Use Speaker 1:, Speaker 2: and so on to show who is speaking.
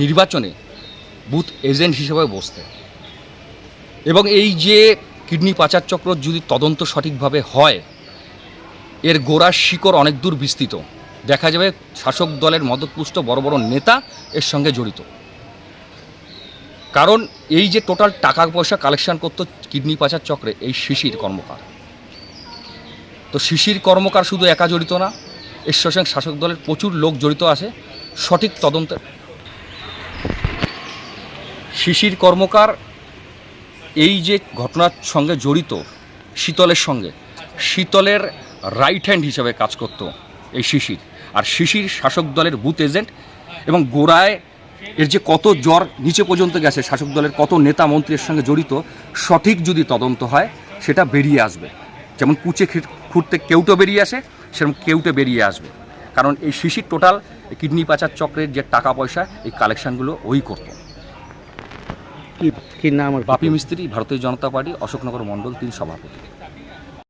Speaker 1: নির্বাচনে booth agent হিসেবে বসতে। এবং এই যে কিডনি পাচার চক্র যদি তদন্ত সঠিকভাবে হয়, এর গোড়ার শিকড় অনেক দূর বিস্তৃত। দেখা যাবে শাসক দলের মদতপুষ্ট বড় বড় নেতা এর সঙ্গে জড়িত। কারণ এই যে টোটাল টাকা পয়সা কালেকশন করতো কিডনি পাচার চক্রে, এই শিশির কর্মকার। তো শিশির কর্মকার শুধু একা জড়িত না, এর সঙ্গে শাসক দলের প্রচুর লোক জড়িত আছে। সঠিক তদন্তে শিশির কর্মকার, এই যে ঘটনার সঙ্গে জড়িত, শীতলের সঙ্গে, শীতলের রাইট হ্যান্ড হিসাবে কাজ করত এই শিশির। আর শিশির শাসক দলের বুথ এজেন্ট এবং গোড়ায় এর যে কত জ্বর নিচে পর্যন্ত গেছে, শাসক দলের কত নেতা মন্ত্রীর সঙ্গে জড়িত, সঠিক যদি তদন্ত হয়, সেটা বেরিয়ে আসবে। যেমন কুচে খুঁড়তে কেউটো বেরিয়ে আসে, সেরকম কেউটে বেরিয়ে আসবে। কারণ এই শিশির টোটাল কিডনি পাচার চক্রের যে টাকা পয়সা, এই কালেকশনগুলো ওই করতো।
Speaker 2: কি নাম
Speaker 1: বাপি মিস্ত্রি ভারতীয় জনতা পার্টি অশোকনগর মণ্ডল তিন সভাপতি।